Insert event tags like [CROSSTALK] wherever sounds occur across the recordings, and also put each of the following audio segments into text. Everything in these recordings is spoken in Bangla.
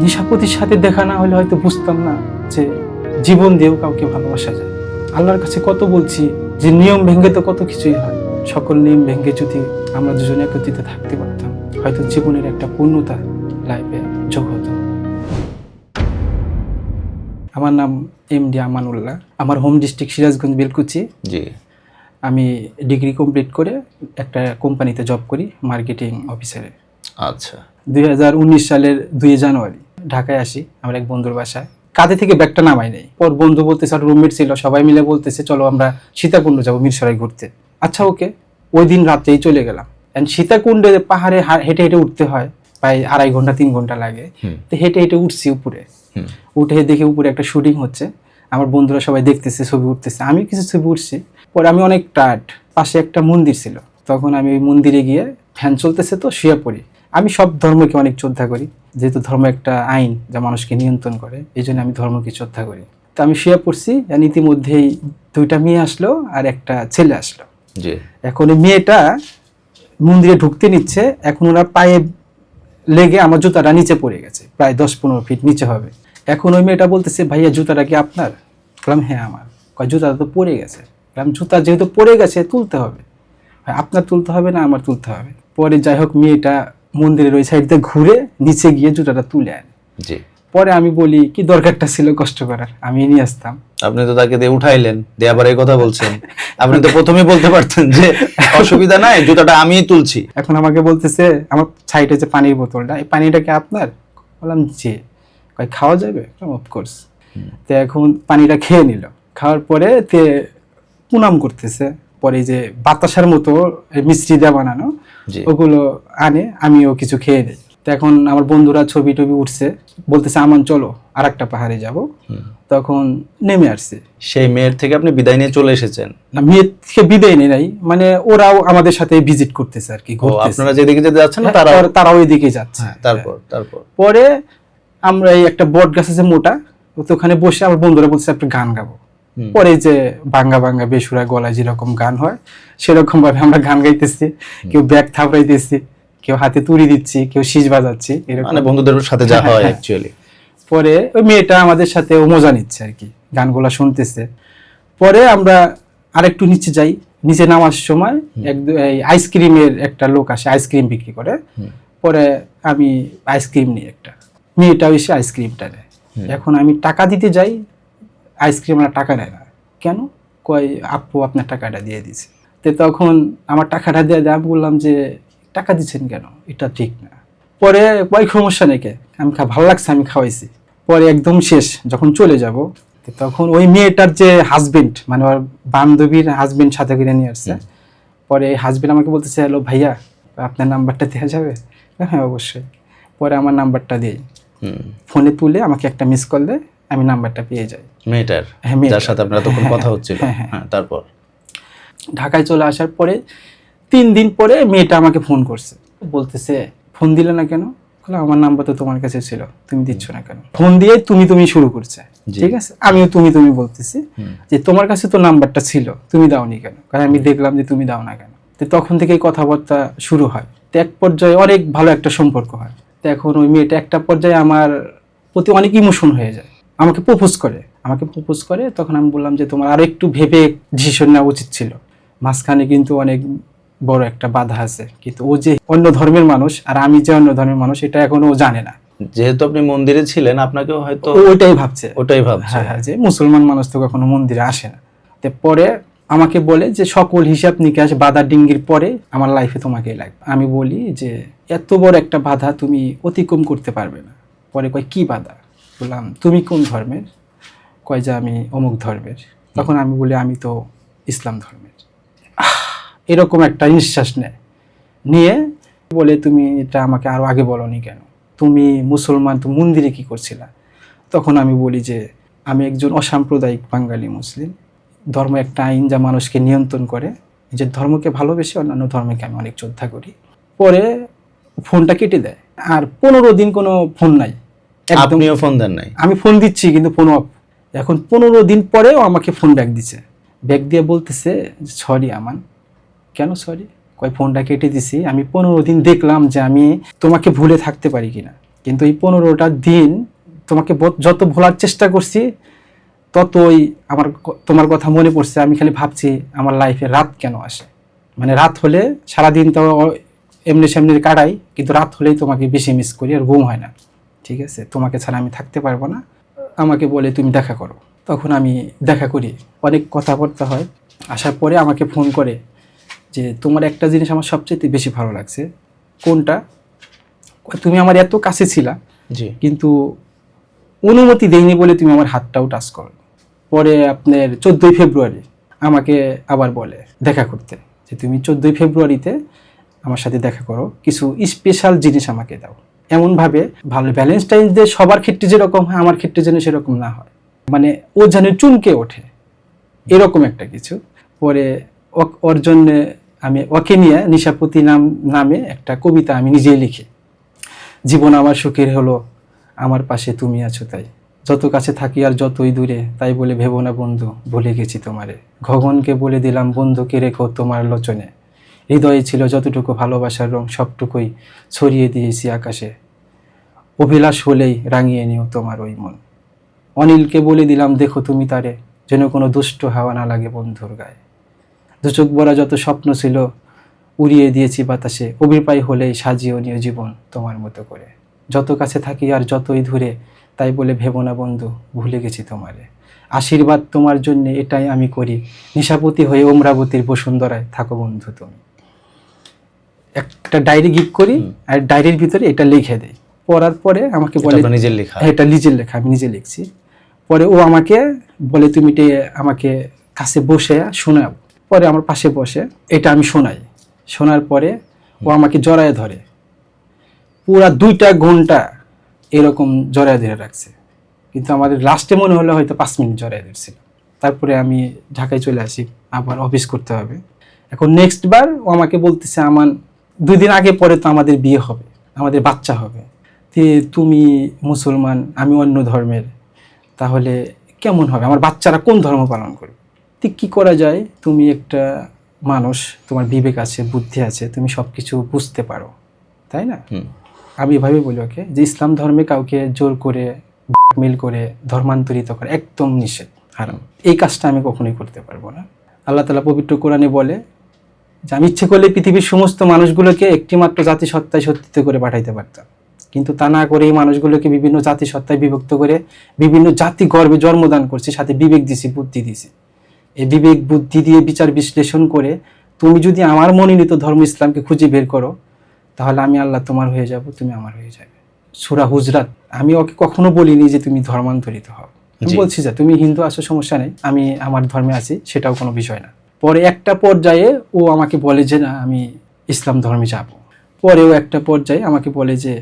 নিশাপতির সাথে দেখা না হলে হয়তো বুঝতাম না যে জীবন দিয়েও কাউকে ভালোবাসা যায়। আল্লাহর কাছে কত বলছি যে নিয়ম ভেঙে তো কত কিছুই হয়। সকল নিয়ম ভেঙে যদি আমরা দুজনে একত্রিত থাকতে পারতাম হয়তো জীবনের একটা পূর্ণতা লাইফে যোগ হতো। আমার নাম এম ডি আমানুল্লাহ। আমার হোম ডিস্ট্রিক্ট সিরাজগঞ্জ বেলকুচি। জি। আমি ডিগ্রি কমপ্লিট করে একটা কোম্পানিতে জব করি মার্কেটিং অফিসারে আচ্ছা। দুই হাজার উনিশ সালের দুই জানুয়ারি। ঢাকায় আসি আমার এক বন্ধুর বাসায়। কাঁধে থেকে ব্যাগটা নামাই নেই। পর বন্ধু বলতেছে আর রুমমেট ছিল সবাই মিলে বলতেছে চলো আমরা সীতাকুণ্ড যাব মিরসরাই ঘুরতে। আচ্ছা ওকে। ওই দিন রাতেই চলে গেলাম। অ্যান্ড সীতাকুণ্ডে পাহাড়ে হেঁটে হেঁটে উঠতে হয় প্রায় আড়াই ঘণ্টা তিন ঘণ্টা লাগে। তো হেঁটে হেঁটে উঠছি উপরে। উঠে দেখে উপরে একটা শুটিং হচ্ছে। আমার বন্ধুরা সবাই দেখতেছে ছবি উঠতেছে। আমি কিছু ছবি উঠছি। পরে আমি অনেক টায়ার্ড পাশে একটা মন্দির ছিল। তখন আমি ওই মন্দিরে গিয়ে ফ্যান চলতেছে তো শুয়ে পড়ি। আমি সব ধর্মকে অনেক শ্রদ্ধা করি। যেহেতু ধর্ম একটা আইন যা মানুষকে নিয়ন্ত্রণ করে এই জন্য আমি ধর্মকে শ্রদ্ধা করি। তো আমি শুয়ে পড়ছি আর ইতিমধ্যেই দুইটা মেয়ে আসলো আর একটা ছেলে আসলো। জি। এখন ওই মেয়েটা মন্দিরে ঢুকতে নিচ্ছে এখন ওরা পায়ে লেগে আমার জুতাটা নিচে পড়ে গেছে প্রায় দশ পনেরো ফিট নিচে হবে। এখন ওই মেয়েটা বলতেছে ভাইয়া জুতাটা কি আপনার? বললাম হ্যাঁ আমার। কয় জুতাটা তো পড়ে গেছে। বললাম জুতা যেহেতু পড়ে গেছে তুলতে হবে। আপনার তুলতে হবে না আমার তুলতে হবে। পরে যাই হোক মেয়েটা মন্দিরের ওই সাইড দিয়ে ঘুরে নিচে গিয়ে জুতাটা তুলে আনে। জি। পরে আমি বলি কি দরকারটা ছিল কষ্ট করার? আমি নিয়ে আসতাম। আপনি তো তাকে দিয়ে উঠাইলেন দিয়ে আবার এই কথা বলছেন। আপনি তো প্রথমে বলতে পারতেন যে [LAUGHS] অসুবিধা নাই জুতাটা আমিই তুলছি। এখন আমাকে বলতেছে আমার সাইডে যে পানির বোতলটা এই পানিটা কি আপনার? বললাম যে কয় খাওয়া যাবে? অফকোর্স তো এখন পানিটা খেয়ে নিল। খাওয়ার পরে তে পুনাম করতেছে। পরে যে বাতাসার মতো মিষ্টি দিয়ে বানানো ওগুলো আনে আমিও কিছু খেয়ে নিই। তো এখন আমার বন্ধুরা ছবি টবি উঠছে বলতেছে আমান চলো আর একটা পাহাড়ে যাব। তখন নেমে আসছে। সেই মেয়ের থেকে আপনি বিদায় নিয়ে চলে এসেছেন? না মেয়ের থেকে বিদায় নেই নাই মানে ওরাও আমাদের সাথে ভিজিট করতেছে আর কি আপনারা যেদিকে যেতে যাচ্ছেন না হ্যাঁ, তারা তারা- তারা ওইদিকে যাচ্ছে। হ্যাঁ তারপর তারপর। পরে আমরা এই একটা বট গাছ আছে মোটা তো ওখানে বসে আমার বন্ধুরা বলছে একটা গান গাবো। পরে যে বাঙ্গা বাঙ্গা বেসুরা গলায় যেরকম গান হয় সেরকম ভাবে আমরা গান গাইতেছি। কেউ ব্যাগ থাপড়াইতেছি কেউ হাতে তুড়ি দিচ্ছি কেউ শীষ বাজাচ্ছি এরকম। মানে বন্ধুদের সাথে যা হয়। অ্যাকচুয়ালি পরে ওই মেয়েটা আমাদের সাথে ও মজা নিচ্ছে আর কি গানগুলা শুনতেছে। পরে আমরা আরেকটু নিচে যাই নিচে নামার সময় এক আইসক্রিমের একটা লোক আসে আইসক্রিম বিক্রি করে। পরে আমি আইসক্রিম নিই একটা। মেয়েটা এসে আইসক্রিমটা নেয়। এখন আমি টাকা দিতে যাই আইসক্রিম টাকা নেয় না। কেন? কয় আপু আপনার টাকাটা দিয়ে দিছে তো তখন আমার টাকাটা দিয়ে দেয় আমি বললাম যে টাকা দিচ্ছেন কেন? এটা ঠিক না। পরে কয় সমস্যা নেই কে? আমি খা ভালো লাগছে আমি খাওয়াইছি। পরে একদম শেষ যখন চলে যাব তখন ওই মেয়েটার যে হাজবেন্ড মানে ওর বান্ধবীর হাজবেন্ড সাথে করে নিয়ে আসছে। পরে হাজবেন্ড আমাকে বলতেছে হ্যালো ভাইয়া আপনার নাম্বারটা দেওয়া যাবে? হ্যাঁ অবশ্যই। পরে আমার নাম্বারটা দিই হুম। ফোনে তুলে আমাকে একটা মিস করলে আমি নাম্বারটা পেয়ে যাই। মেয়েটার হ্যাঁ, মেয়েটার। যার সাথে আপনারা তখন কথা হচ্ছিল। হ্যাঁ, হ্যাঁ। হ্যাঁ তারপর? ঢাকায় চলে আসার পরে তিন দিন পরে মেয়েটা আমাকে ফোন করছে। বলতেছে ফোন দিলে না কেন? আমার নাম্বার তো তোমার কাছে ছিল তুমি দিচ্ছ না কেন? ফোন দিয়ে তুমি তুমি শুরু করছে ঠিক আছে? আমিও তুমি তুমি বলতেছি যে তোমার কাছে তো নাম্বারটা ছিল তুমি দাওনি কেন? কারণ আমি দেখলাম যে তুমি দাও না কেন? তো তখন থেকেই কথাবার্তা শুরু হয়। তো এক পর্যায়ে অনেক ভালো একটা সম্পর্ক হয়। তো এখন ওই মেয়েটা একটা পর্যায়ে আমার প্রতি অনেক ইমোশন হয়ে যায়। আমাকে প্রপোজ করে। আমাকে প্রপোজ করে তখন আমি বললাম যে তোমার আরও একটু ভেবে ডিসিশন নেওয়া উচিত ছিল। মাঝখানে কিন্তু অনেক বড় একটা বাধা আছে। কিন্তু ও যে অন্য ধর্মের মানুষ আর আমি যে অন্য ধর্মের মানুষ এটা এখনও ও জানে না। যেহেতু আপনি মন্দিরে ছিলেন আপনাকেও হয়তো ওইটাই ভাবছে। ওটাই ভাবছে। হ্যাঁ হ্যাঁ যে মুসলমান মানুষ তো কখনো মন্দিরে আসে না। তো পরে আমাকে বলে যে সকল হিসাব নিকাশ বাধা ডিঙ্গির পরে আমার লাইফে তোমাকেই লাগবে আমি বলি যে এত বড় একটা বাধা তুমি অতিক্রম করতে পারবে না। পরে কয় কি বাধা? বললাম তুমি কোন ধর্মের? কয় যে আমি অমুক ধর্মের। তখন আমি বলি আমি তো ইসলাম ধর্মের। এরকম একটা নিঃশ্বাস নেয়। নিয়ে বলে তুমি এটা আমাকে আরও আগে বলনি কেন? তুমি মুসলমান তো মন্দিরে কি করছিলা? তখন আমি বলি যে আমি একজন অসাম্প্রদায়িক বাঙালি মুসলিম। ধর্ম একটা আইন যা মানুষকে নিয়ন্ত্রণ করে। নিজের ধর্মকে ভালোবেসে অন্যান্য ধর্মকে আমি অনেক শ্রদ্ধা করি। পরে ফোনটা কেটে দেয়। আর পনেরো দিন কোনো ফোন নাই। একদম আপনিও ফোন দেন নাই? আমি ফোন দিচ্ছি কিন্তু ফোন অফ এখন পনেরো দিন পরেও আমাকে ফোন ব্যাক দিছে। ব্যাক দিয়ে বলতেছে সরি আমান। কেন সরি কয় ফোনটা কেটে দিছি। আমি পনেরো দিন দেখলাম যে আমি তোমাকে ভুলে থাকতে পারি কিনা। কিন্তু এই পনেরোটা দিন তোমাকে যত ভোলার চেষ্টা করছি, ততই আমার তোমার কথা মনে পড়ছে। আমি খালি ভাবছি আমার লাইফে রাত কেন আসে? মানে রাত হলে সারাদিন তো এমনি সেমনি কাটাই, কিন্তু রাত হলেই তোমাকে বেশি মিস করি আর ঘুম হয় না। ঠিক আছে? তোমাকে ছাড়া আমি থাকতে পারব না। আমাকে বলে তুমি দেখা করো। তখন আমি দেখা করি। অনেক কথাবার্তা হয়। আসার পরে আমাকে ফোন করে যে তোমার একটা জিনিস আমার সবচেয়ে বেশি ভালো লাগছে। কোনটা? তুমি আমার এত কাছে ছিলা জি। কিন্তু অনুমতি দেয়নি বলে তুমি আমার হাতটাও টাচ করো। পরে আপনার চোদ্দোই ফেব্রুয়ারি আমাকে আবার বলে দেখা করতে যে তুমি চোদ্দোই ফেব্রুয়ারিতে আমার সাথে দেখা করো। কিছু স্পেশাল জিনিস আমাকে দাও। এমনভাবে ভালো ভ্যালেন্টাইন্স ডে সবার ক্ষেত্রে যেরকম হয়, আমার ক্ষেত্রে যেন সেরকম না হয়। মানে ও যেন চুমকে ওঠে, এরকম একটা কিছু। পরে ওর জন্যে আমি ওকে নিয়ে নিশাপতি নাম নামে একটা কবিতা আমি নিজেই লিখি। জীবন আমার সুখের হলো, আমার পাশে তুমি আছো তাই। যত কাছে থাকি আর যতই দূরে, তাই বলে ভেবো না বন্ধু, ভুলে গেছি তোমারে। ঘগনকে বলে দিলাম, বন্ধুকে রেখো তোমার লোচনে। হৃদয়ে ছিল যতটুকু ভালোবাসার রং, সবটুকুই ছড়িয়ে দিয়েছি আকাশে। অভিলাষ হলেই রাঙিয়ে নিও তোমার ওই মন। অনিলকে বলে দিলাম দেখো তুমি তারে যেন কোনো দুষ্ট হাওয়া না লাগে বন্ধুর গায়ে। দুচোখ বড়া যত স্বপ্ন ছিল উড়িয়ে দিয়েছি বাতাসে। অভিপ্রায় হলেই সাজিয়েও নিও জীবন তোমার মতো করে। যত কাছে থাকি আর যতই দূরে তাই বলে ভেবো না বন্ধু ভুলে গেছি তোমারে। আশীর্বাদ তোমার জন্য এটাই আমি করি। নিশাপতি হয়ে অমরাবতীর বসুন্ধরায় থাকো বন্ধু তুমি। একটা ডায়েরি গিফট করি আর ডায়েরির ভিতরে এটা লিখে দেই। পড়ার পরে আমাকে বলে নিজের লেখা। হ্যাঁ, এটা নিজের লেখা আমি নিজে লিখছি। পরে ও আমাকে বলে তুমি আমাকে কাছে বসে শোনাও। পরে আমার পাশে বসে এটা আমি শোনাই। শোনার পরে ও আমাকে জড়ায় ধরে। পুরা দুইটা ঘণ্টা এরকম জড়ায় ধরে রাখছে। কিন্তু আমাদের লাস্টে মনে হলো হয়তো পাঁচ মিনিট জড়ায় ধরছিল। তারপরে আমি ঢাকায় চলে আসি আবার অফিস করতে হবে। এখন নেক্সট বার ও আমাকে বলতেছে আমার দুই দিন আগে পরে তো আমাদের বিয়ে হবে আমাদের বাচ্চা হবে। তে তুমি মুসলমান আমি অন্য ধর্মের তাহলে কেমন হবে? আমার বাচ্চারা কোন ধর্ম পালন করবে? তো কী করা যায়? তুমি একটা মানুষ তোমার বিবেক আছে বুদ্ধি আছে তুমি সব কিছু বুঝতে পারো তাই না। আমি এভাবে বলি ওকে? যে ইসলাম ধর্মে কাউকে জোর করে মিল করে ধর্মান্তরিত করে একদম নিষেধ হারাম। এই কাজটা আমি কখনোই করতে পারব না। আল্লাহ তালা পবিত্র কোরআনে বলে যে আমি ইচ্ছে করলে পৃথিবীর সমস্ত মানুষগুলোকে একটিমাত্র জাতিসত্তায় সত্য করে পাঠাইতে পারতাম। কিন্তু তা না করে এই মানুষগুলোকে বিভিন্ন জাতিসত্তায় বিভক্ত করে বিভিন্ন জাতি গর্বে জন্মদান করছি সাথে বিবেক দিছি বুদ্ধি দিছি। এই বিবেক বুদ্ধি দিয়ে বিচার বিশ্লেষণ করে তুমি যদি আমার মনোনীত ধর্ম ইসলামকে খুঁজে বের করো তাহলে আমি আল্লাহ তোমার হয়ে যাব তুমি আমার হয়ে যাবে। সুরা হুজরাত আমি ওকে কখনো বলিনি যে তুমি ধর্মান্তরিত হও। বলছি যে তুমি হিন্দু আসো সমস্যা নেই আমি আমার ধর্মে আছি সেটাও কোনো বিষয় না। পরে একটা পর্যায়ে ও আমাকে বলে যে না আমি ইসলাম ধর্মে যাব। পরেও একটা পর্যায়ে আমাকে বলে যে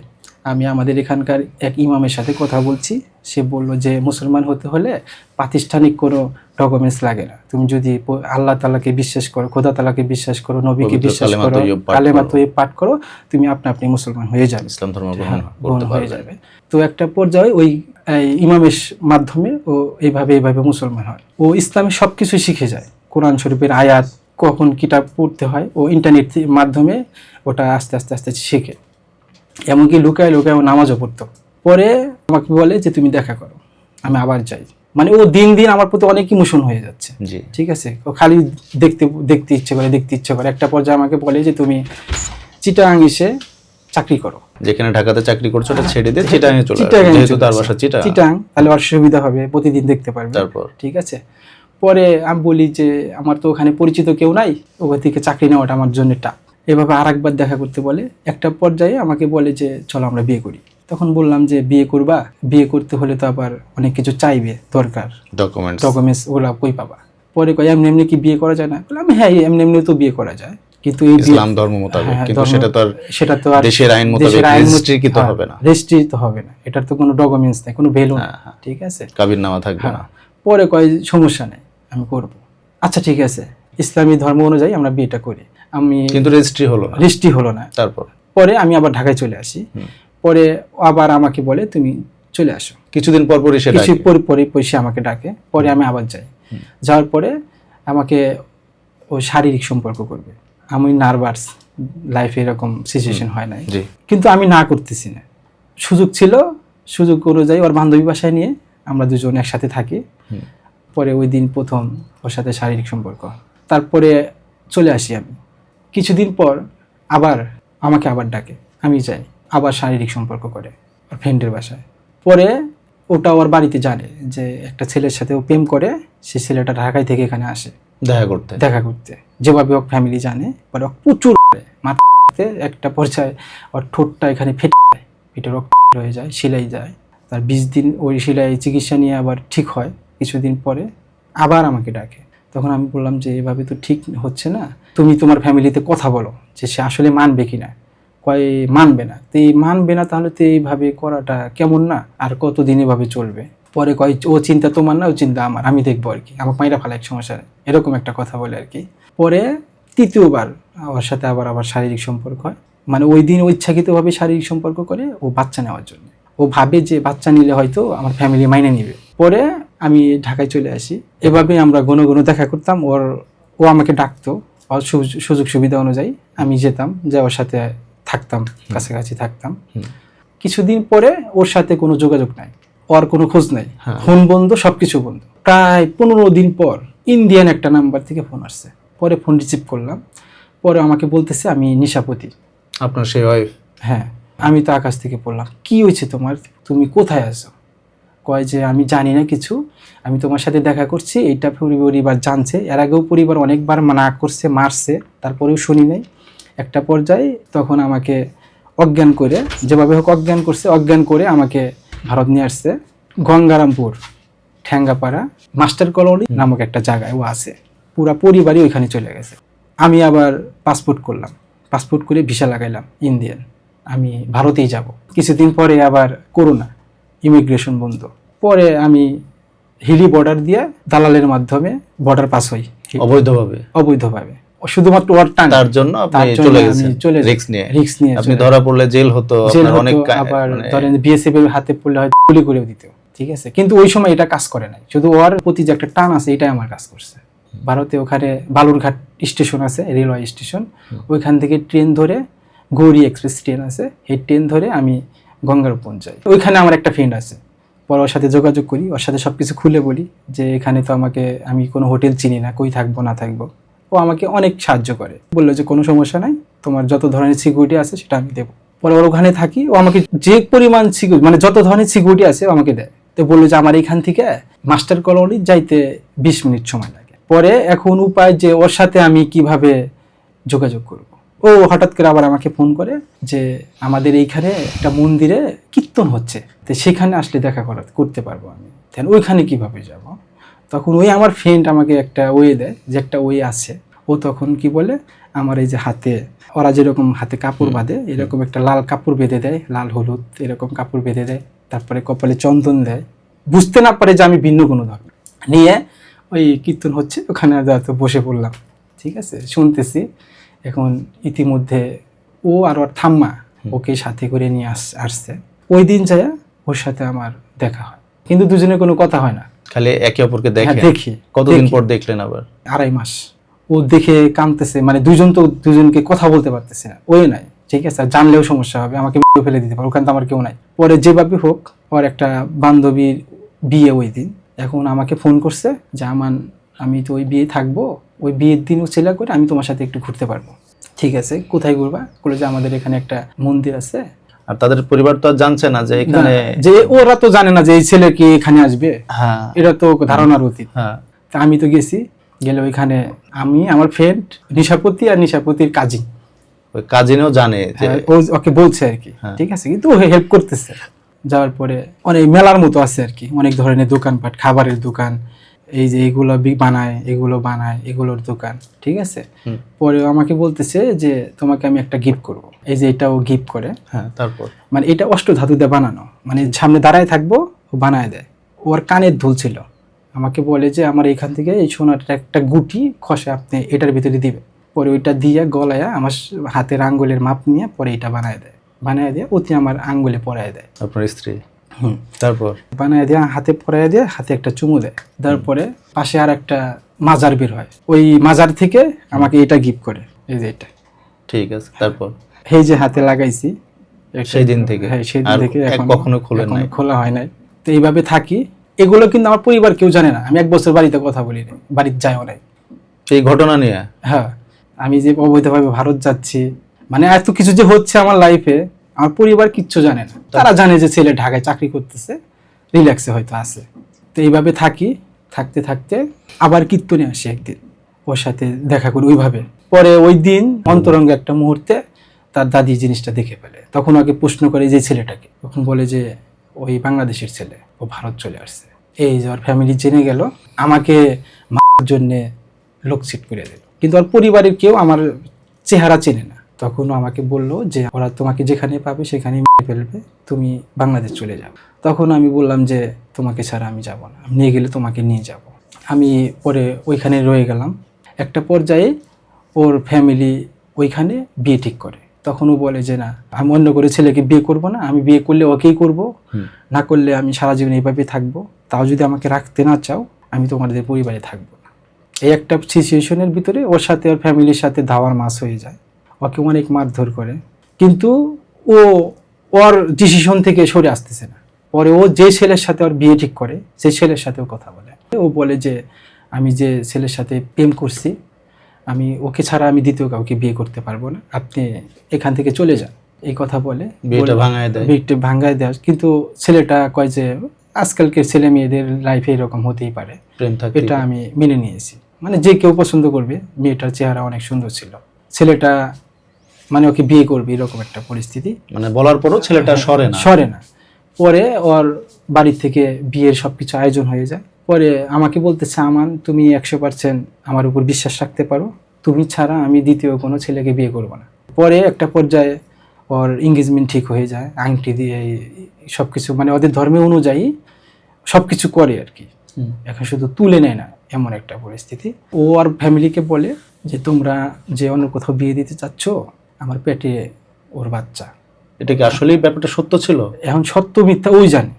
আমি আমাদের এখানকার এক ইমামের সাথে কথা বলছি। সে বলল যে মুসলমান হতে হলে প্রাতিষ্ঠানিক কোনো ডকুমেন্টস লাগে না। তুমি যদি আল্লাহ তালাকে বিশ্বাস করো খোদা তালাকে বিশ্বাস করো নবীকে বিশ্বাস করো কালেমা করো। পাঠ করো তুমি আপনা আপনি মুসলমান হয়ে যাবে। ইসলাম ধর্ম গ্রহণ হ্যাঁ, হয়ে যাবে। তো একটা পর্যায়ে ওই ইমামের মাধ্যমে ও এইভাবে এইভাবে মুসলমান হয়। ও ইসলামের সব কিছু শিখে যায়। কোরআন শরীফের আয়াত কখন কিতাব পড়তে হয় ও ইন্টারনেট মাধ্যমে ওটা আস্তে আস্তে আস্তে শেখে। এমনকি লুকায় লুকায় ও নামাজও পড়তো। পরে আমাকে বলে যে তুমি দেখা করো আমি আবার যাই। মানে ও দিন দিন আমার প্রতি অনেক ইমোশন হয়ে যাচ্ছে। ঠিক আছে? ও খালি দেখতে দেখতে ইচ্ছে করে দেখতে ইচ্ছে করে। একটা পর্যায়ে আমাকে বলে যে তুমি চিটাং এসে চাকরি করো। যেখানে ঢাকাতে চাকরি করছ ওটা ছেড়ে দিয়ে চিটাঙে চলে আসো। চিটাগাং যেহেতু চলে তার বাসা চিটাং চিটাং তাহলে ওর সুবিধা হবে প্রতিদিন দেখতে পারবে। তারপর? ঠিক আছে? পরে আমি বলি যে আমার তো ওখানে পরিচিত কেউ নাই ওখান থেকে চাকরি নেওয়াটা আমার জন্য টাফ এভাবে আর একবার দেখা করতে বলে একটা পর্যায়ে আমাকে বলে যে চলো আমরা বিয়ে করি। তখন বললাম যে বিয়ে করবা? বিয়ে করতে হলে তো আবার অনেক কিছু চাইবে দরকার। ডকুমেন্টস ডকুমেন্টস ওগুলা কই পাবা? পরে কয় এমনি এমনি কি বিয়ে করা যায় না? বললাম হ্যাঁ এমনি এমনি তো বিয়ে করা যায়। কিন্তু এই ইসলাম ধর্ম মোতাবেক হ্যাঁ, কিন্তু সেটা তো আর সেটা তো আর দেশের আইন মোতাবেক রেজিস্ট্রিকৃত হ্যাঁ, হবে না। রেজিস্ট্রিত হবে না। এটার তো কোনো ডকুমেন্টস নেই কোনো ভ্যালু হ্যাঁ, হ্যাঁ। ঠিক আছে? কাবির নামা থাকবে না। পরে কয় সমস্যা নেই আমি করব। আচ্ছা ঠিক আছে। ইসলামী ধর্ম অনুযায়ী আমরা বিয়েটা করি। আমি কিন্তু রেজিস্ট্রি হলো না। রেজিস্ট্রি হলো না। তারপর? পরে আমি আবার ঢাকায় চলে আসি। পরে আবার আমাকে বলে তুমি চলে আসো। কিছুদিন পর পরই সেটা কিছু পরে পরে পয়সা আমাকে ডাকে। পরে আমি আবার যাই। যাওয়ার পরে আমাকে ও শারীরিক সম্পর্ক করবে। আমি নার্ভাস লাইফে এরকম সিচুয়েশন হয় নাই। কিন্তু আমি না করতেছি না। সুযোগ ছিল সুযোগ অনুযায়ী ওর বান্ধবী বাসায় নিয়ে আমরা দুজন একসাথে থাকি। পরে ওই দিন প্রথম ওর সাথে শারীরিক সম্পর্ক। তারপরে চলে আসি আমি। কিছুদিন পর আবার আমাকে আবার ডাকে। আমি যাই আবার শারীরিক সম্পর্ক করে ওর ফ্রেন্ডের বাসায়। পরে ওটা ওর বাড়িতে জানে যে একটা ছেলের সাথে ও প্রেম করে সে ছেলেটা ঢাকায় থেকে এখানে আসে। দেখা করতে? দেখা করতে। যেভাবে ওর ফ্যামিলি জানে পরে ও প্রচুর। মাথাতে একটা পর্যায়ে ওর ঠোঁটটা এখানে ফেটে যায় ফেটে রক্ত হয়ে যায় সিলাই যায়। তার বিশ দিন ওই সিলাই চিকিৎসা নিয়ে আবার ঠিক হয়। কিছুদিন পরে আবার আমাকে ডাকে। তখন আমি বললাম যে, এভাবে তো ঠিক হচ্ছে না। তুমি তোমার ফ্যামিলিতে কথা বলো যে, সে আসলে মানবে কি না কয়, মানবে না। তো এই মানবে না তাহলে তো এইভাবে করাটা কেমন না? আর কতদিন এভাবে চলবে? পরে কয়, ও চিন্তা তোমার না, ও চিন্তা আমার। আমি দেখব আর কি। আমার মাইরা ফেলা এক সমস্যা এরকম একটা কথা বলে আর কি। পরে তৃতীয়বার ওর সাথে আবার আবার শারীরিক সম্পর্ক হয়। মানে ওই দিন ও ইচ্ছাকৃতভাবে শারীরিক সম্পর্ক করে ও বাচ্চা নেওয়ার জন্য। ও ভাবে যে, বাচ্চা নিলে হয়তো আমার ফ্যামিলি মাইনে নিবে। পরে আমি ঢাকায় চলে আসি। এভাবে আমরা ঘন ঘন দেখা করতাম। ওর ও আমাকে ডাকতো। ওর সুযোগ সুবিধা অনুযায়ী আমি যেতাম যে ওর সাথে থাকতাম কাছাকাছি থাকতাম। কিছুদিন পরে ওর সাথে কোনো যোগাযোগ নাই। ওর কোনো খোঁজ নাই। হ্যাঁ। ফোন বন্ধ সবকিছু বন্ধ। প্রায় পনেরো দিন পর ইন্ডিয়ান একটা নাম্বার থেকে ফোন আসছে। পরে ফোন রিসিভ করলাম। পরে আমাকে বলতেছে আমি নিশাপতি। আপনার সেই ওয়াইফ হ্যাঁ। আমি তো আকাশ থেকে পড়লাম। কি হয়েছে তোমার? তুমি কোথায় আছো? কয় যে আমি জানি না কিছু, আমি তোমার সাথে দেখা করছি, এইটা পরিবার জানছে। এর আগেও পরিবার অনেকবার মানা করছে, মারছে, তারপরেও শুনি নাই। একটা পর্যায়ে তখন আমাকে অজ্ঞান করে, যেভাবে হোক অজ্ঞান করছে, অজ্ঞান করে আমাকে ভারত নিয়ে আসছে। গঙ্গারামপুর, ঠ্যাঙ্গাপাড়া, মাস্টার কলোনি নামক একটা জায়গায় ও আছে। পুরা পরিবারই ওইখানে চলে গেছে। আমি আবার পাসপোর্ট করলাম। পাসপোর্ট করে ভিসা লাগাইলাম, ইন্ডিয়ান। আমি ভারতেই যাব। কিছুদিন পরে আবার করোনা। ইমিগ্রেশন বন্ধ। পরে আমি হিলি বর্ডার দিয়ে দালালের মাধ্যমে বর্ডার পাস হই। অবৈধভাবে? অবৈধভাবে। শুধুমাত্র টান। তার জন্য আপনি চলে গেছেন চলে। রিস্ক নিয়ে। রিস্ক নিয়ে আপনি ধরা পড়লে জেল হতো আপনার অনেক আবার মানে- ধরেন বিএসএফ এর হাতে পড়লে হয়তো গুলি করেও দিত ঠিক আছে? কিন্তু ওই সময় এটা কাজ করে নাই। শুধু ওর প্রতি যে একটা টান আছে এটাই আমার কাজ করছে। ভারতে ওখানে বালুরঘাট স্টেশন আছে রেলওয়ে স্টেশন। ওইখান থেকে ট্রেন ধরে গৌরী এক্সপ্রেস ট্রেন আছে। এই ট্রেন ধরে আমি গঙ্গার পৌঁছাই ওইখানে আমার একটা ফ্রেন্ড আছে। পরে ওর সাথে যোগাযোগ করি, ওর সাথে সব কিছু খুলে বলি যে, এখানে তো আমাকে, আমি কোনো হোটেল চিনি না, কই থাকব, না থাকব? ও আমাকে অনেক সাহায্য করে। বলল যে, কোনো সমস্যা নাই, তোমার যত ধরনের সিকিউরিটি আছে সেটা আমি দেবো। পরে ওর ওখানে থাকি, ও আমাকে যে পরিমাণ সিকিউরিটি মানে যত ধরনের সিকিউরিটি আছে ও আমাকে দেয়। তো বলল যে, আমার এখান থেকে মাস্টার কলোনি যাইতে বিশ মিনিট সময় লাগে। পরে এখন উপায় যে, ওর সাথে আমি কীভাবে যোগাযোগ করব। ও হঠাৎ করে আবার আমাকে ফোন করে যে আমাদের এইখানে একটা মন্দিরে কীর্তন হচ্ছে। তো সেখানে আসলে দেখা করা করতে পারব আমি। দেন ওইখানে কীভাবে যাব? তখন ওই আমার ফ্রেন্ড আমাকে একটা ওয়ে দেয় যে একটা ওয়ে আছে। ও তখন কি বলে আমার এই যে হাতে ওরা যেরকম হাতে কাপড় বাঁধে এরকম একটা লাল কাপড় বেঁধে দেয় লাল হলুদ এরকম কাপড় বেঁধে দেয়। তারপরে কপালে চন্দন দেয়। বুঝতে না পারে যে আমি ভিন্ন কোনো ধর্ম। নিয়ে ওই কীর্তন হচ্ছে ওখানে তো বসে পড়লাম। ঠিক আছে? শুনতেছি। এখন ইতিমধ্যে ও আর ওর ঠাম্মা ওকে সাথে করে নিয়ে আস আসছে। ওই দিন যায় ওর সাথে আমার দেখা হয়। কিন্তু দুজনে কোনো কথা হয় না। খালি একে অপরকে হ্যাঁ, দেখে। দেখি। কতদিন পর দেখলেন আবার? আড়াই মাস। ও দেখে কাঁদতেছে মানে দুজন তো দুজনকে কথা বলতে পারতেছে না। ওই নাই ঠিক আছে? জানলেও সমস্যা হবে আমাকে ফেলে দিতে পারে ওখানে তো আমার কেউ নাই। পরে যেভাবে হোক ওর একটা বান্ধবীর বিয়ে ওই দিন। এখন আমাকে ফোন করছে যে আমার আমি তো ওই বিয়ে থাকব ওই বিয়ের দিন ও করে আমি তোমার সাথে একটু ঘুরতে পারব। ঠিক আছে কোথায় ঘুরবা? বলে যে আমাদের এখানে একটা মন্দির আছে। আর তাদের পরিবার তো আর জানছে না যে এখানে যে ওরা তো জানে না যে এই ছেলে কি এখানে আসবে। হ্যাঁ। এটা তো ধারণার অতীত। হ্যাঁ। তা আমি তো গেছি গেলে ওইখানে আমি আমার ফ্রেন্ড নিশাপতি আর নিশাপতির কাজী ওই কাজিনও জানে যে হ্যাঁ, ও ওকে বলছে আর কি। হ্যাঁ। ঠিক আছে কিন্তু ও হেল্প করতেছে। যাওয়ার পরে অনেক মেলার মতো আছে আর কি। অনেক ধরনের দোকানপাট খাবারের দোকান এই যে এগুলো বানায় এগুলো বানায় এগুলোর দোকান ঠিক আছে? পরে আমাকে বলতেছে যে তোমাকে আমি একটা গিফট করব। এই যে এটা ও গিফট করে। হ্যাঁ তারপর? মানে এটা অষ্ট ধাতু দিয়ে বানানো। মানে সামনে দাঁড়ায় থাকব ও বানায় দেয়। ওর কানের দুল ছিল। আমাকে বলে যে আমার এখান থেকে এই সোনাটা একটা গুটি খসে আপনি এটার ভিতরে দিবে পরে ওইটা দিয়ে গলায় আমার হাতের আঙ্গুলের মাপ নিয়ে পরে এটা বানায় দেয়। বানায় দিয়ে অতি আমার আঙ্গুলে পরায় দেয়। আপনার স্ত্রী? তারপর বানায় দিয়ে হাতে পরায় দিয়ে হাতে একটা চুমু দেয়। তারপরে পাশে আর একটা মাজার বের হয়। ওই মাজার থেকে আমাকে এটা গিফট করে। এই যে এটা। ঠিক আছে তারপর? এই যে হাতে লাগাইছি। সেই দিন থেকে? হ্যাঁ সেই দিন থেকে কখনো এখনও নাই? খোলা হয় নাই। তো এইভাবে থাকি। এগুলো কিন্তু আমার পরিবার কেউ জানে না। আমি এক বছর বাড়িতে কথা বলি না বাড়িতে যাইও নাই। এই ঘটনা নিয়ে? হ্যাঁ আমি যে অবৈধভাবে ভারত যাচ্ছি। মানে এত কিছু যে হচ্ছে আমার লাইফে আমার পরিবার কিচ্ছু জানে না। তারা জানে যে ছেলে ঢাকায় চাকরি করতেছে রিল্যাক্সে হয়তো আছে। তো এইভাবে থাকি থাকতে থাকতে আবার কীর্তনে আসি একদিন। ওর সাথে দেখা করি ওইভাবে। পরে ওই দিন অন্তরঙ্গ একটা মুহূর্তে তার দাদি জিনিসটা দেখে ফেলে। তখন ওকে প্রশ্ন করে যে ছেলেটাকে। তখন বলে যে ওই বাংলাদেশের ছেলে ও ভারত চলে আসছে। এই যে ওর ফ্যামিলি জেনে গেল আমাকে মার জন্যে লোক সিট করে দিল। কিন্তু ওর পরিবারের কেউ আমার চেহারা চেনে না। তখন আমাকে বলল যে ওরা তোমাকে যেখানে পাবে সেখানে মেরে ফেলবে। তুমি বাংলাদেশ চলে যাও। তখন আমি বললাম যে তোমাকে ছাড়া আমি যাব না। নিয়ে গেলে তোমাকে নিয়ে যাব। আমি পরে ওইখানে রয়ে গেলাম। একটা পর্যায়ে ওর ফ্যামিলি ওইখানে বিয়ে ঠিক করে। তখন ও বলে যে না আমি অন্য করে ছেলেকে বিয়ে করব না। আমি বিয়ে করলে ওকেই করব। না করলে আমি সারা জীবন এইভাবে থাকব। তাও যদি আমাকে রাখতে না চাও আমি তোমাদের পরিবারে থাকব না। এই একটা সিচুয়েশনের ভিতরে ওর সাথে ওর ফ্যামিলির সাথে ধাওয়ার মাস হয়ে যায়। ওকে অনেক মারধর করে। কিন্তু ও ওর ডিসিশন থেকে সরে আসতেছে না। পরে ও যে ছেলের সাথে ওর বিয়ে ঠিক করে সেই ছেলের সাথেও কথা বলে। ও বলে যে আমি যে ছেলের সাথে প্রেম করছি আমি ওকে ছাড়া আমি দ্বিতীয় কাউকে বিয়ে করতে পারব না। আপনি এখান থেকে চলে যান। এই কথা বলে বিয়েটা ভাঙায় দেয়। বিয়েটা দেওয়া কিন্তু ছেলেটা কয় যে আজকালকে ছেলে মেয়েদের লাইফে এরকম হতেই পারে। প্রেম থাকে এটা আমি মেনে নিয়েছি। মানে যে কেউ পছন্দ করবে মেয়েটার চেহারা অনেক সুন্দর ছিল। ছেলেটা মানে ওকে বিয়ে করবে এরকম একটা পরিস্থিতি। মানে বলার পরও ছেলেটা সরে না। সরে না। পরে ওর বাড়ি থেকে বিয়ের সব কিছু আয়োজন হয়ে যায়। পরে আমাকে বলতেছে আমান তুমি একশো পার্সেন্ট আমার উপর বিশ্বাস রাখতে পারো। তুমি ছাড়া আমি দ্বিতীয় কোনো ছেলেকে বিয়ে করব না। পরে একটা পর্যায়ে ওর এঙ্গেজমেন্ট ঠিক হয়ে যায়। আংটি দিয়ে সব কিছু মানে ওদের ধর্মে অনুযায়ী সব কিছু করে আর কি। এখন শুধু তুলে নেয় না এমন একটা পরিস্থিতি। ও আর ফ্যামিলিকে বলে যে তোমরা যে অন্য কোথাও বিয়ে দিতে চাচ্ছ আমার পেটে ওর বাচ্চা। এটা কি আসলেই ব্যাপারটা সত্য ছিল? এখন সত্য মিথ্যা ওই জানে।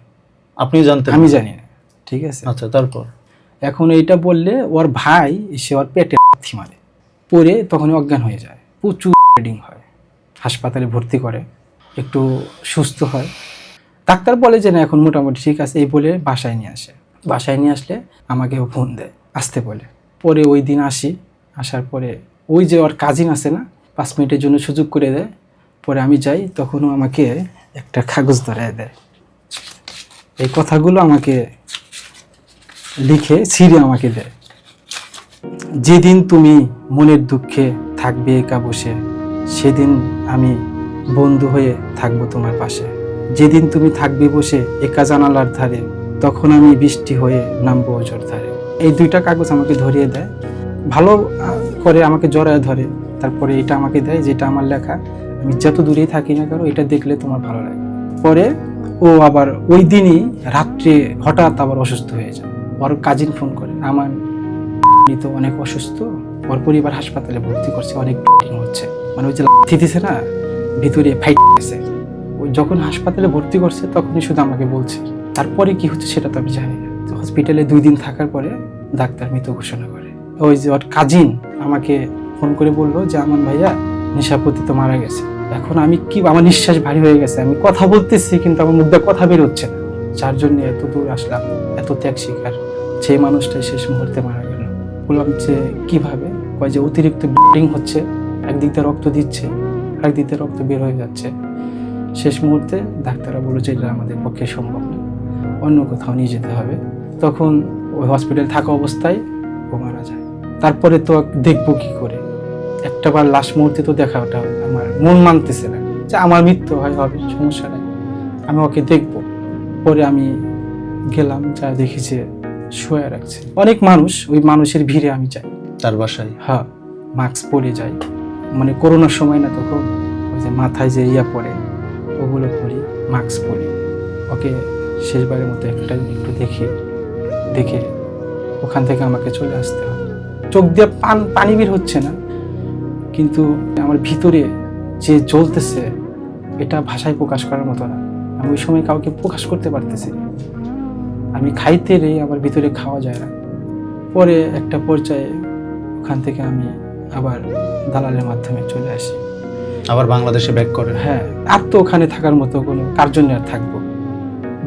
আপনি জানতেন? আমি জানি না ঠিক আছে? আচ্ছা তারপর? এখন এইটা বললে ওর ভাই এসে ওর পেটে মারে। পরে তখন অজ্ঞান হয়ে যায়। প্রচুর ব্লিডিং হয়। হাসপাতালে ভর্তি করে। একটু সুস্থ হয়। ডাক্তার বলে যে না এখন মোটামুটি ঠিক আছে। এই বলে বাসায় নিয়ে আসে। বাসায় নিয়ে আসলে আমাকে ও ফোন দেয়। আসতে বলে। পরে ওই দিন আসি। আসার পরে ওই যে ওর কাজিন আছে না পাঁচ মিনিটের জন্য সুযোগ করে দেয়। পরে আমি যাই, তখনও আমাকে একটা কাগজ ধরায় দেয়। এই কথাগুলো আমাকে লিখে ছিঁড়ে আমাকে দেয়। যেদিন তুমি মনের দুঃখে থাকবে একা বসে, সেদিন আমি বন্ধু হয়ে থাকব তোমার পাশে। যেদিন তুমি থাকবে বসে একা জানালার ধারে, তখন আমি বৃষ্টি হয়ে নামবো অজর ধারে। এই দুইটা কাগজ আমাকে ধরিয়ে দেয়। ভালো করে আমাকে জড়ায় ধরে। তারপরে এটা আমাকে দেয়, যেটা আমার লেখা। আমি যত দূরেই থাকি না কেন, এটা দেখলে তোমার ভালো লাগে। পরে ও আবার ওই দিনই রাত্রে হঠাৎ আবার অসুস্থ হয়ে যায়। ওর কাজিন ফোন করে আমার তো অনেক অসুস্থ। ওর পরিবার হাসপাতালে ভর্তি করছে, অনেক হচ্ছে। মানে ওই যে লাথি দিছে না, ভিতরে ফাইট গেছে ওই যখন হাসপাতালে ভর্তি করছে, তখনই শুধু আমাকে বলছে। তারপরে কি হচ্ছে সেটা তো আমি জানি না। হসপিটালে দুই দিন থাকার পরে ডাক্তার মৃত ঘোষণা করে। ওই যে ওর কাজিন আমাকে ফোন করে বলল যে আমার ভাইয়া, নেশাপতি তো মারা গেছে। এখন আমি কি, আমার নিঃশ্বাস ভারী হয়ে গেছে। আমি কথা বলতেছি, কিন্তু আমার মুখে কথা বের হচ্ছে না। যার জন্য এত দূর আসলাম, এত ত্যাগ শিকার সেই মানুষটাই শেষ মুহূর্তে মারা গেল। বললাম যে, কীভাবে? কয় যে, অতিরিক্ত ব্লিডিং হচ্ছে একদিক দিয়ে রক্ত দিচ্ছে আরেকদিক দিয়ে রক্ত বের হয়ে যাচ্ছে। শেষ মুহূর্তে ডাক্তাররা বলল যে, এটা আমাদের পক্ষে সম্ভব না। অন্য কোথাও নিয়ে যেতে হবে। তখন ওই হসপিটাল থাকা অবস্থায় ও মারা যায়। তারপরে তো দেখব কি করে। একটা বার লাশ মুহূর্তে তো দেখা ওটা আমার মন মানতেছে না। যে আমার মৃত্যু হয় হবে সমস্যা নাই। আমি ওকে দেখব। পরে আমি গেলাম যা দেখি যে শোয়া রাখছে। অনেক মানুষ ওই মানুষের ভিড়ে আমি যাই। তার বাসায়? হ্যাঁ মাস্ক পরে যাই। মানে করোনার সময় না তখন ওই যে মাথায় যে ইয়া পরে ওগুলো পরি মাস্ক পরি। ওকে শেষবারের মতো একটা একটু দেখি দেখে ওখান থেকে আমাকে চলে আসতে হয় চোখ দিয়ে পান পানি বের হচ্ছে না। কিন্তু আমার ভিতরে যে জ্বলতেছে এটা ভাষায় প্রকাশ করার মতো না। আমি ওই সময় কাউকে প্রকাশ করতে পারতেছি আমি খাইতে রে আমার ভিতরে খাওয়া যায় না। পরে একটা পর্যায়ে ওখান থেকে আমি আবার দালালের মাধ্যমে চলে আসি। আবার বাংলাদেশে ব্যাক করে? হ্যাঁ আর তো ওখানে থাকার মতো কোনো কার জন্য আর থাকব।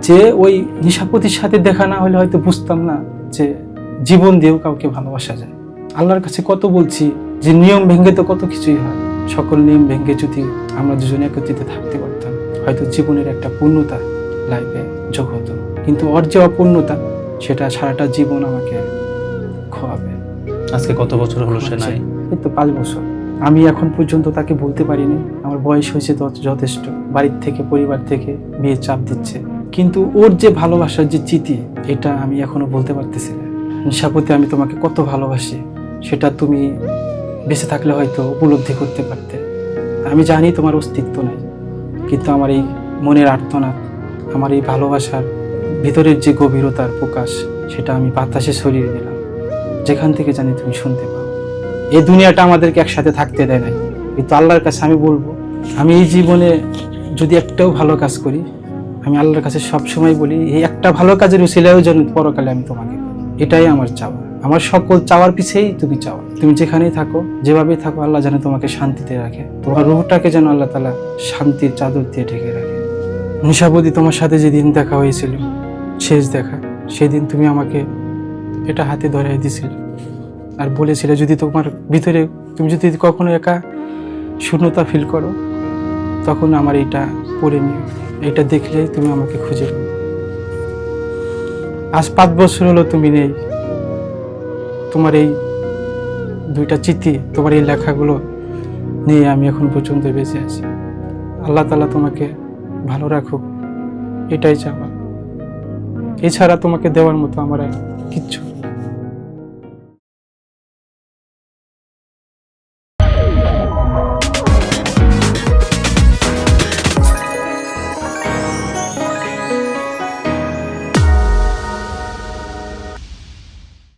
যে ওই নিশাপতির সাথে দেখা না হলে হয়তো বুঝতাম না যে জীবন দিয়েও কাউকে ভালোবাসা যায়। আল্লাহর কাছে কত বলছি যে নিয়ম ভেঙে তো কত কিছুই হয়। সকল নিয়ম ভেঙে যদি আমরা দুজনে একত্রিত থাকতে পারতাম হয়তো জীবনের একটা পূর্ণতা লাইফে যোগ হতো। কিন্তু ওর যে অপূর্ণতা সেটা সারাটা জীবন আমাকে খোয়াবে। আজকে কত বছর হলো সে নাই এই তো পাঁচ বছর। আমি এখন পর্যন্ত তাকে বলতে পারিনি। আমার বয়স হয়েছে তো যথেষ্ট। বাড়ির থেকে পরিবার থেকে বিয়ে চাপ দিচ্ছে। কিন্তু ওর যে ভালোবাসার যে চিতি এটা আমি এখনও বলতে পারতেছি না। নিশাপতি আমি তোমাকে কত ভালোবাসি সেটা তুমি বেঁচে থাকলে হয়তো উপলব্ধি করতে পারতে। আমি জানি তোমার অস্তিত্ব নেই, কিন্তু আমার এই মনের আর্তনাদ, আমার এই ভালোবাসার ভিতরের যে গভীরতার প্রকাশ, সেটা আমি বাতাসে ছড়িয়ে দিলাম। যেখান থেকে জানি তুমি শুনতে পাও। এই দুনিয়াটা আমাদেরকে একসাথে থাকতে দেয় নাই। কিন্তু আল্লাহর কাছে আমি বলব, আমি এই জীবনে যদি একটাও ভালো কাজ করি, আমি আল্লাহর কাছে সবসময় বলি, এই একটা ভালো কাজের উচিলেও যেন পরকালে আমি তোমাকে এটাই আমার চাওয়া। আমার সকল চাওয়ার পিছেই তুমি চাওয়া তুমি যেখানেই থাকো, যেভাবেই থাকো, আল্লাহ যেন তোমাকে শান্তিতে রাখে। তোমার রুহটাকে যেন আল্লাহ তালা শান্তির চাদর দিয়ে ঢেকে রাখে। নিশাবতী তোমার সাথে যেদিন দেখা হয়েছিল, শেষ দেখা, সেদিন তুমি আমাকে এটা হাতে ধরাই দিছিলে আর বলেছিলে, যদি তোমার ভিতরে, তুমি যদি কখনো একা শূন্যতা ফিল করো, তখন আমার এটা পড়ে নিও। এটা দেখলে তুমি আমাকে খুঁজে আজ পাঁচ বছর হলো তুমি নেই। তোমার এই দুইটা চিঠি, তোমার এই লেখাগুলো নিয়ে আমি এখন পর্যন্ত বেঁচে আছি আল্লাহ তালা তোমাকে ভালো রাখুক, এটাই চাওয়া এছাড়া তোমাকে দেওয়ার মতো আমার আর কিচ্ছু।